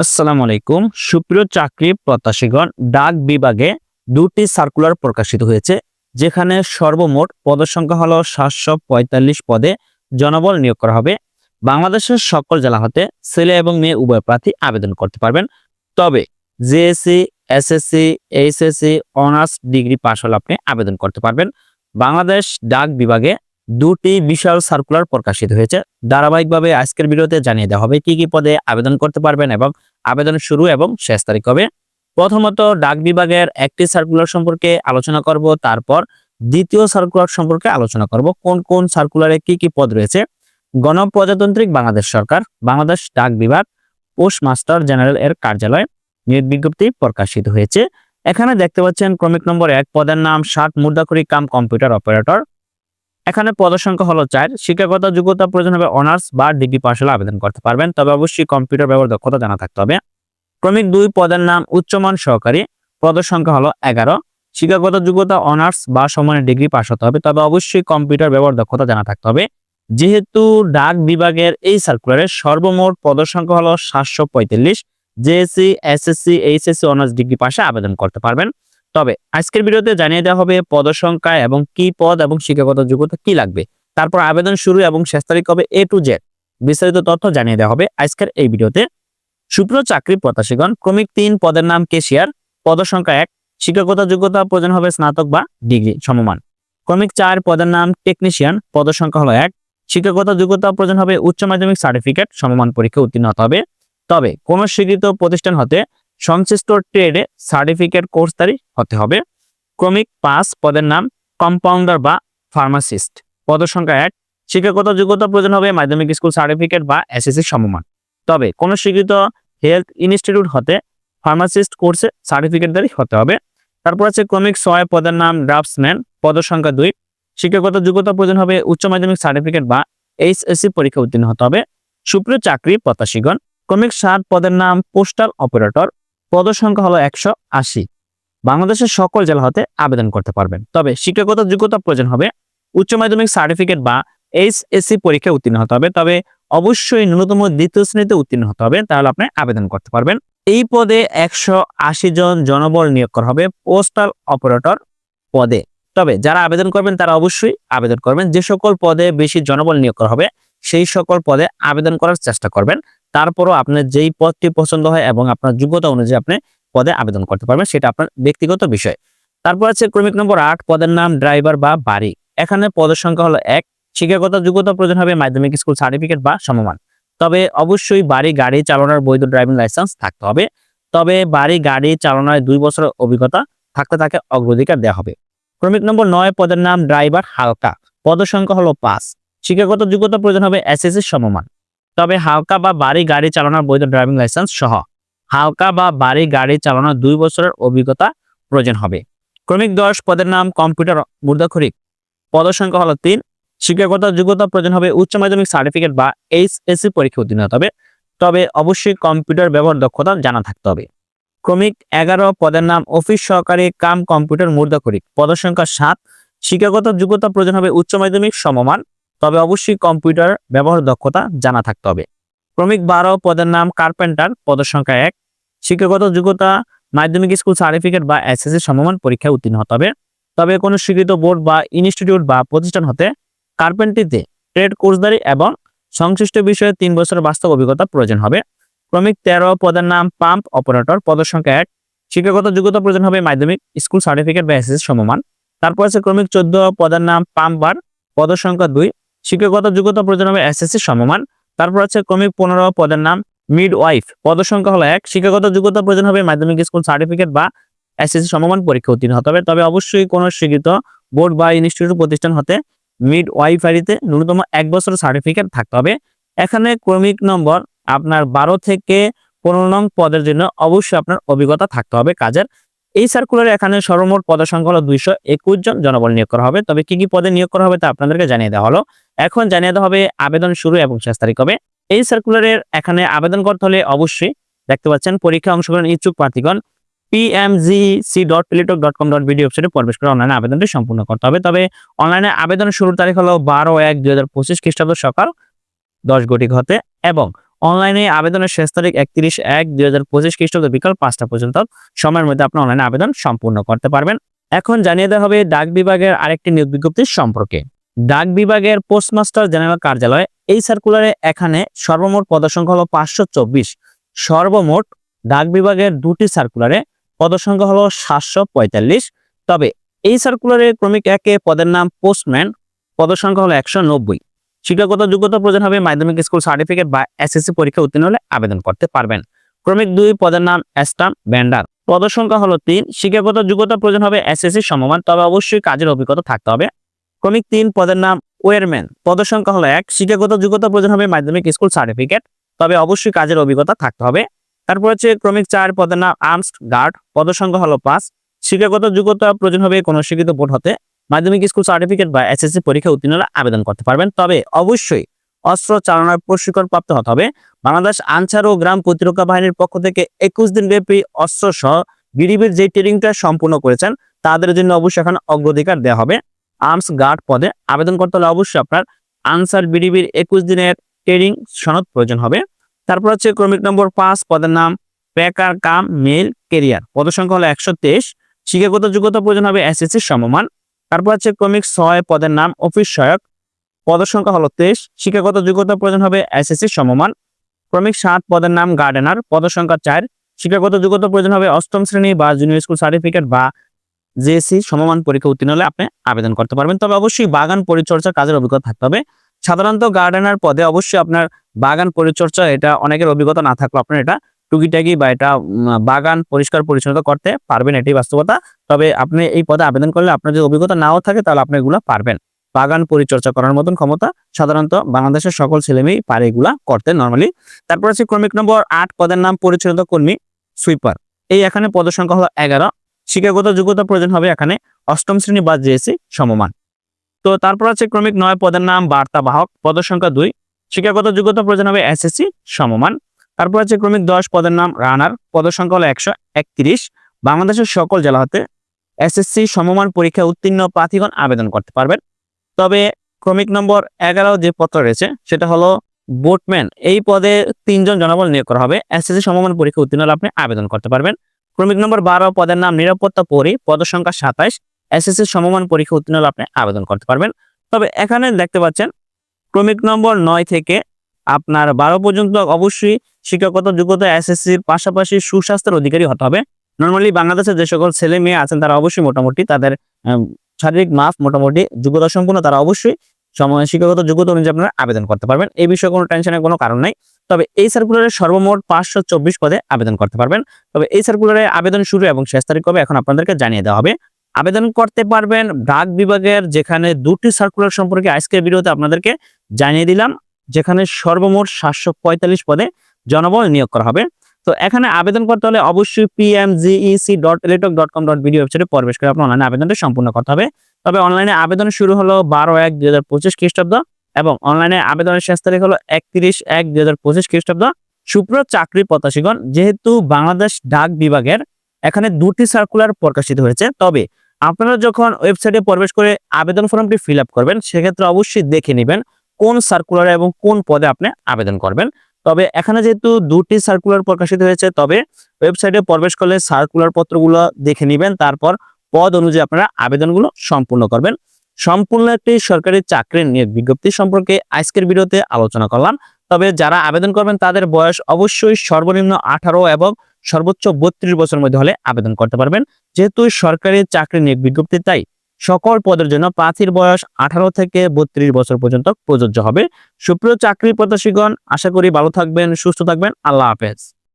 আসসালামু আলাইকুম। সুপ্রিয় চাকরি প্রত্যাশীগণ, ডাক বিভাগে দুটি সার্কুলার প্রকাশিত হয়েছে, যেখানে সর্বমোট পদের সংখ্যা হলো সাতশো পঁয়তাল্লিশ পদে জনবল নিয়োগ করা হবে। বাংলাদেশের সকল জেলা হতে ছেলে এবং মেয়ে উভয় প্রার্থী আবেদন করতে পারবেন। তবে JSC SSC HSC honours degree pass হলে আপনি আবেদন করতে পারবেন। বাংলাদেশ ডাক বিভাগে দুটি বিশাল সার্কুলার প্রকাশিত হয়েছে। ধারাবাহিকভাবে আজকের ভিডিওতে জানিয়ে দেওয়া হবে কি কি পদে আবেদন করতে পারবেন এবং আবেদন শুরু এবং শেষ তারিখ হবে প্রথমত, ডাক বিভাগের একটি সার্কুলার সম্পর্কে আলোচনা করব, তারপর দ্বিতীয় সার্কুলার সম্পর্কে আলোচনা করব, কোন কোন সার্কুলারে কি কি পদ রয়েছে। গণপ্রজাতান্ত্রিক বাংলাদেশ সরকার, বাংলাদেশ ডাক বিভাগ পোস্ট মাস্টার জেনারেল এর কার্যালয়, নিয়োগ বিজ্ঞপ্তি প্রকাশিত হয়েছে। এখানে দেখতে পাচ্ছেন ক্রমিক নম্বর এক, পদের নাম ষাট মুদ্রাকরি কাম কম্পিউটার অপারেটর। এখানে পদের সংখ্যা হলো চার। শিক্ষাগত যোগ্যতা প্রয়োজন হবে অনার্স বা ডিগ্রি পাশ হলে আবেদন করতে পারবেন। তবে অবশ্যই কম্পিউটার ব্যবহার দক্ষতা জানা থাকতে হবে। ক্রমিক দুই পদের নাম উচ্চমান সহকারী। পদের সংখ্যা হলো এগারো। শিক্ষাগত যোগ্যতা অনার্স বা সমানের ডিগ্রি পাশ হতে হবে। তবে অবশ্যই কম্পিউটার ব্যবহার দক্ষতা জানা থাকতে হবে। যেহেতু ডাক বিভাগের এই সার্কুলারের সর্বমোট পদের সংখ্যা হলো সাতশো পঁয়তাল্লিশ। JSC SSC HSC honours degree পাশে আবেদন করতে পারবেন। তবে আজকের ভিডিওতে জানিয়ে দেওয়া হবে পদের সংখ্যা এবং কি পদ এবং শিক্ষাগত যোগ্যতা কি লাগবে। তারপর আবেদন শুরু এবং শেষ তারিখ হবে এ টু জেড বিস্তারিত তথ্য জানিয়ে দেওয়া হবে আজকের এই ভিডিওতে। সুপ্র চাকরি প্রত্যাশীগণ, ক্রমিক তিন পদের নাম কেশিয়ার। পদের সংখ্যা এক, শিক্ষাগত যোগ্যতা প্রয়োজন হবে স্নাতক বা ডিগ্রি সমমান। ক্রমিক চার পদের নাম টেকনিশিয়ান পদের সংখ্যা হলো এক। শিক্ষাগত যোগ্যতা প্রয়োজন হবে উচ্চ মাধ্যমিক সার্টিফিকেট, সমমান পরীক্ষা উত্তীর্ণ হতে হবে। তবে কোন স্বীকৃত প্রতিষ্ঠান হতে সংশ্লিষ্ট ট্রেডে সার্টিফিকেট কোর্সধারী হতে হবে। ক্রমিক পাঁচ পদের নাম কম্পাউন্ডার বা ফার্মাসিস্ট পদের সংখ্যা এক, শিক্ষাগত যোগ্যতা প্রয়োজন হবে মাধ্যমিক স্কুল সার্টিফিকেট বা এসএসসি সমমান। তবে কোন স্বীকৃত হেলথ ইনস্টিটিউট হতে ফার্মাসিস্ট কোর্সে সার্টিফিকেটধারী হতে হবে। তারপর আছে ক্রমিক ছয় পদের নাম ড্রাফটসম্যান পদের সংখ্যা দুই, শিক্ষাগত যোগ্যতা প্রয়োজন হবে উচ্চ মাধ্যমিক সার্টিফিকেট বা এইচএসসি পরীক্ষা উত্তীর্ণ হতে হবে। সুপ্রিয় চাকরি প্রত্যাশীগণ, ক্রমিক সাত পদের নাম পোস্টাল অপারেটর পদ সংখ্যা হলো একশো আশি। বাংলাদেশের সকল জেলা হতে আবেদন করতে পারবেন। তবে শিক্ষাগত যোগ্যতা প্রয়োজন হবে। উচ্চ মাধ্যমিক সার্টিফিকেট বা এইচ এইচএসসি পরীক্ষায় উত্তীর্ণ হতে হবে। তবে অবশ্যই ন্যূনতম দ্বিতীয় শ্রেণীতে উত্তীর্ণ হতে হবে। তাহলে আপনি আবেদন করতে পারবেন। এই পদে একশো আশি জন জনবল নিয়োগ করা হবে পোস্টাল অপারেটর পদে। তবে যারা আবেদন করবেন, তারা অবশ্যই আবেদন করবেন। যে সকল পদে বেশি জনবল নিয়োগ করা হবে, সেই সকল পদে আবেদন করার চেষ্টা করবেন। তারপরও আপনার যেই পদটি পছন্দ হয় এবং আপনার যোগ্যতা অনুযায়ী আপনি পদে আবেদন করতে পারবেন, সেটা আপনার ব্যক্তিগত বিষয়। তারপর আছে ক্রমিক নম্বর আট, পদের নাম ড্রাইভার বা বাড়ি। এখানে পদের সংখ্যা হলো এক, শিক্ষাগত যোগ্যতা প্রয়োজন হবে মাধ্যমিক স্কুল সার্টিফিকেট বা সমমান। তবে অবশ্যই বাড়ি, গাড়ি চালানোর বৈধ ড্রাইভিং লাইসেন্স থাকতে হবে। তবে বাড়ি, গাড়ি চালানোর দুই বছরের অভিজ্ঞতা থাকতে তাকে অগ্রাধিকার দেওয়া হবে। ক্রমিক নম্বর নয়, পদের নাম ড্রাইভার হালকা। পদের সংখ্যা হলো পাঁচ। শিক্ষাগত যোগ্যতা প্রয়োজন হবে এসএসসি সমমান। তবে হালকা বা বাড়ি গাড়ি চালানোর বৈধ ড্রাইভিং লাইসেন্স সহ হালকা বা বাড়ি গাড়ি চালানোর দুই বছরের অভিজ্ঞতা প্রয়োজন হবে। ক্রমিক দশ পদের নাম কম্পিউটার মুদ্রাক্ষরিক। পদের সংখ্যা হলো তিন। শিক্ষাগত যোগ্যতা প্রয়োজন হবে উচ্চ মাধ্যমিক সার্টিফিকেট বা এইচএসসি পরীক্ষা উত্তীর্ণ হতে হবে। তবে অবশ্যই কম্পিউটার ব্যবহার দক্ষতা জানা থাকতে হবে। ক্রমিক এগারো পদের নাম অফিস সহকারী কাম কম্পিউটার মুদ্রাক্ষরিক। পদের সংখ্যা সাত। শিক্ষাগত যোগ্যতা প্রয়োজন হবে উচ্চ মাধ্যমিক সমমান। তবে অবশ্যই কম্পিউটার ব্যবহার দক্ষতা জানা থাকতে হবে। ক্রমিক বারো পদের নাম কার্পেন্টার, পদের সংখ্যা এক। শিক্ষাগত যোগ্যতা, মাধ্যমিক স্কুল সার্টিফিকেট বা এসএসসি সমমান পরীক্ষায় উত্তীর্ণ হতে হবে। তবে কোনো স্বীকৃত বোর্ড বা ইনস্টিটিউট বা প্রতিষ্ঠান হতে কার্পেন্ট্রিতে ট্রেড কোর্সধারী এবং সংশ্লিষ্ট বিষয়ে তিন বছরের বাস্তব অভিজ্ঞতা প্রয়োজন হবে। ক্রমিক তেরো পদের নাম পাম্প অপারেটর, পদের সংখ্যা এক। শিক্ষাগত যোগ্যতা প্রয়োজন হবে মাধ্যমিক স্কুল সার্টিফিকেট বা এসএসসি সমমান। তারপর আছে ক্রমিক চোদ্দ পদের নাম পাম্পবার পদের সংখ্যা দুই। শিক্ষাগত যোগ্যতা প্রয়োজন হবে এসএসসি সমমান। তারপর আছে ক্রমিক পনেরো পদের নাম মিড ওয়াইফ পদের সংখ্যা হলো এক। শিক্ষাগত যোগ্যতা প্রয়োজন হবে মাধ্যমিক স্কুল সার্টিফিকেট বা এসএসসি সমমান পরীক্ষা উত্তীর্ণ হতে হবে। তবে অবশ্যই কোনো স্বীকৃত বোর্ড বা ইনস্টিটিউট প্রতিষ্ঠান হতে মিড ওয়াইফারিতে ন্যূনতম এক বছর সার্টিফিকেট থাকতে হবে। এখানে ক্রমিক নম্বর আপনার বারো থেকে পনেরো নং পদের জন্য অবশ্যই আপনার অভিজ্ঞতা থাকতে হবে কাজের। এই সার্কুলারে এখানে সর্বমোট পদের সংখ্যা হলো দুইশো একুশ জন জনবল নিয়োগ করা হবে। তবে কি কি পদে নিয়োগ করা হবে তা আপনাদেরকে জানিয়ে দেওয়া হলো। এখন জানিয়ে দেওয়া হবে আবেদন শুরু এবং শেষ তারিখ হবে এই সার্কুলারের এখানে আবেদন করতে হলে অবশ্যই দেখতে পাচ্ছেন পরীক্ষা অংশগ্রহণ ইচ্ছুক প্রার্থীগণ পিএমজিসি ডট প্লেটক ডট কম ডট ভিডিও ওয়েবসাইটে প্রবেশ করে অনলাইনে আবেদনটি সম্পূর্ণ করতে হবে। তবে অনলাইনে আবেদন শুরুর তারিখ হলো বারো এক দুই হাজার পঁচিশ খ্রিস্টাব্দ সকাল দশ ঘটিক হতে এবং অনলাইনে আবেদনের শেষ তারিখ একত্রিশ এক দুই হাজার পঁচিশ খ্রিস্টাব্দ বিকাল পাঁচটা পর্যন্ত। সময়ের মধ্যে আপনি অনলাইনে আবেদন সম্পূর্ণ করতে পারবেন। এখন জানিয়ে দেওয়া হবে ডাক বিভাগের আরেকটি নিয়োগ বিজ্ঞপ্তির সম্পর্কে। ডাক বিভাগের পোস্টমাস্টার জেনারেল কার্যালয়ে এই সার্কুলারে এখানে সর্বমোট পদসংখ্যা হলো পাঁচশো চব্বিশ। সর্বমোট ডাক বিভাগের দুটি সার্কুলারে পদসংখ্যা হলো সাতশো পঁয়তাল্লিশ। তবে এই সার্কুলারে ক্রমিক একে পদের নাম পোস্টম্যান, পদসংখ্যা হলো একশো নব্বই। শিক্ষাগত যোগ্যতা প্রয়োজন হবে মাধ্যমিক স্কুল সার্টিফিকেট বা এসএসসি পরীক্ষা উত্তীর্ণ হলে আবেদন করতে পারবেন। ক্রমিক দুই পদের নাম অ্যাস্টাম ব্যান্ডার। পদসংখ্যা হলো তিন, শিক্ষাগত যোগ্যতা প্রয়োজন হবে এসএসসি সমমান, তবে অবশ্যই কাজের অভিজ্ঞতা থাকতে হবে। ক্রমিক তিন পদের নাম ওয়ারম্যান। পদসংখ্যা হলো এক, শিক্ষাগত যোগ্যতা প্রয়োজন হবে মাধ্যমিক স্কুল সার্টিফিকেট তবে অবশ্যই কাজের অভিজ্ঞতা থাকতে হবে। তারপর হচ্ছে ক্রমিক চার পদের নাম আর্মস গার্ড। পদসংখ্যা হলো পাঁচ, শিক্ষাগত যোগ্যতা প্রয়োজন হবে কোনো শিক্ষিত বোর্ড হতে মাধ্যমিক স্কুল সার্টিফিকেট বা এসএসসি পরীক্ষা উত্তীর্ণ আবেদন করতে পারবেন। তবে অবশ্যই অস্ত্র চালনার প্রশিক্ষণ প্রাপ্ত হতে হবে। বাংলাদেশ আনসার ও গ্রাম প্রতিরক্ষা বাহিনীর পক্ষ থেকে একুশ দিন ব্যাপী অস্ত্র সহ বিডিবির যে ট্রেনিংটা সম্পূর্ণ করেছেন, তাদের জন্য অবশ্যই এখন অগ্রাধিকার দেওয়া হবে। আর্মস গার্ড পদে আবেদন করতে হলে অবশ্যই আপনার আনসার বিডিবির একুশ দিনের ট্রেনিং সনদ প্রয়োজন হবে। তারপর হচ্ছে ক্রমিক নম্বর পাঁচ পদের নাম, প্যাকার কাম, মেল কেরিয়ার পদসংখ্যা হলো একশো তেইশ। শিক্ষাগত যোগ্যতা প্রয়োজন হবে এসএসসি সমমান। তারপর হচ্ছে ক্রমিক ছয় পদের নাম অফিস সহায়ক। পদের সংখ্যা হলো তেইশ, শিক্ষাগত যোগ্যতা প্রয়োজন হবে এসএসসি সমমান। ক্রমিক সাত পদের নাম গার্ডেনার, পদের সংখ্যা চার, শিক্ষাগত যোগ্যতা প্রয়োজন হবে অষ্টম শ্রেণি বা জুনিয়র স্কুল সার্টিফিকেট বা জেএসসি সমমান পরীক্ষা উত্তীর্ণ হলে আপনি আবেদন করতে পারবেন। তবে অবশ্যই বাগান পরিচর্যা কাজের অভিজ্ঞতা থাকতে হবে। সাধারণত গার্ডেনার পদে অবশ্যই আপনার বাগান পরিচর্যা, এটা অনেকের অভিজ্ঞতা না থাকলে আপনার এটা টুকিটাকি বা এটা বাগান পরিষ্কার পরিচ্ছন্নতা করতে পারবেন, এটাই বাস্তবতা। তবে আপনি এই পদে আবেদন করলে আপনার যদি অভিজ্ঞতা নাও থাকে, তাহলে আপনি এগুলো পারবেন। বাগান পরিচর্যা করার মতন ক্ষমতা সাধারণত বাংলাদেশের সকল ছেলেমেয়েই পারে এগুলা করতে নর্মালি তারপর আছে ক্রমিক নম্বর আট, পদের নাম পরিচালিত কর্মী সুইপার এই এখানে পদের সংখ্যা হলো এগারো। শিক্ষাগত যোগ্যতা প্রয়োজন হবে এখানে অষ্টম শ্রেণি বা জিএসসি সমমান। তো তারপর আছে ক্রমিক নয়, পদের নাম বার্তাবাহক পদের সংখ্যা দুই। শিক্ষাগত যোগ্যতা প্রয়োজন হবে এসএসসি সমমান। তারপর আছে ক্রমিক দশ পদের নাম রানার। পদের সংখ্যা হলো একশো একত্রিশ। বাংলাদেশের সকল জেলা হতে এসএসসি সমমান পরীক্ষা উত্তীর্ণ প্রার্থীগণ আবেদন করতে পারবেন। তবে ক্রমিক নম্বর এগারো যে পত্র রয়েছে, সেটা হলো বোটম্যান এই পদে তিনজন জনবল নিয়োগ করা হবে। এসএসসি সমমান পরীক্ষা উত্তীর্ণ আপনি আবেদন করতে পারবেন। ক্রমিক নম্বর বারো পদের নাম নিরাপত্তা পরি। পদ সংখ্যা সাতাইশ। এসএসসি সমমান পরীক্ষা উত্তীর্ণ আপনি আবেদন করতে পারবেন। তবে এখানে দেখতে পাচ্ছেন, ক্রমিক নম্বর নয় থেকে আপনার বারো পর্যন্ত অবশ্যই শিক্ষাগত যোগ্যতা এসএসসির পাশাপাশি সুস্বাস্থ্যের অধিকারী হতে হবে। নর্মালি বাংলাদেশে যে সকল ছেলে মেয়ে আছেন, তারা অবশ্যই মোটামুটি তাদের শারীরিক মাপ মোটামুটি যোগ্যতা সম্পূর্ণ তারা অবশ্যই শিক্ষাগত যোগ্যতা অনুযায়ী আপনারা আবেদন করতে পারবেন। এই বিষয়ে কোনো টেনশনের কোনো কারণ নাই। তবে এই সার্কুলারে সর্বমোট পাঁচশো চব্বিশ পদে আবেদন করতে পারবেন। তবে এই সার্কুলারে আবেদন শুরু এবং শেষ তারিখ কবে এখন আপনাদেরকে জানিয়ে দেওয়া হবে। আবেদন করতে পারবেন ডাক বিভাগের যেখানে দুটি সার্কুলার সম্পর্কে আজকের ভিডিওতে আপনাদেরকে জানিয়ে দিলাম। যেখানে সর্বমোট সাতশো পঁয়তাল্লিশ পদে জনবল নিয়োগ করা হবে। তো এখানে আবেদন করতে হলে অবশ্যই PMGEC dot electric dot com dot video ওয়েবসাইটে প্রবেশ করে আপনার অনলাইনে আবেদনটা সম্পূর্ণ করতে হবে। তবে অনলাইনে আবেদন শুরু হলো বারো এক দুই হাজার পঁচিশ খ্রিস্টাব্দ এবং অনলাইনে আবেদনের শেষ তারিখ হলো একত্রিশ এক দুই হাজার পঁচিশ খ্রিস্টাব্দ। সুপ্র চাকরি প্রত্যাশীগণ, যেহেতু বাংলাদেশ ডাক বিভাগের এখানে দুটি সার্কুলার প্রকাশিত হয়েছে, তবে আপনারা যখন ওয়েবসাইটে প্রবেশ করে আবেদন ফর্মটি ফিল করবেন, সেক্ষেত্রে অবশ্যই দেখে নেবেন কোন সার্কুলার এবং কোন পদে আপনি আবেদন করবেন। তবে এখানে যেহেতু দুটি সার্কুলার প্রকাশিত হয়েছে, তবে ওয়েবসাইটে প্রবেশ করলে সার্কুলার পত্রগুলো দেখে নেবেন, তারপর পদ অনুযায়ী আপনারা আবেদনগুলো সম্পূর্ণ করবেন। সম্পূর্ণ একটি সরকারি চাকরির নিয়োগ বিজ্ঞপ্তি সম্পর্কে আজকের ভিডিওতে আলোচনা করলাম। তবে যারা আবেদন করবেন, তাদের বয়স অবশ্যই সর্বনিম্ন আঠারো এবং সর্বোচ্চ বত্রিশ বছরের মধ্যে হলে আবেদন করতে পারবেন। যেহেতু সরকারি চাকরি নিয়োগ বিজ্ঞপ্তি, তাই সকল পদের জন্য প্রার্থীর বয়স আঠারো থেকে বত্রিশ বছর পর্যন্ত প্রযোজ্য হবে। সুপ্রিয় চাকরি প্রত্যাশীগণ, আশা করি ভালো থাকবেন, সুস্থ থাকবেন। আল্লাহ হাফেজ।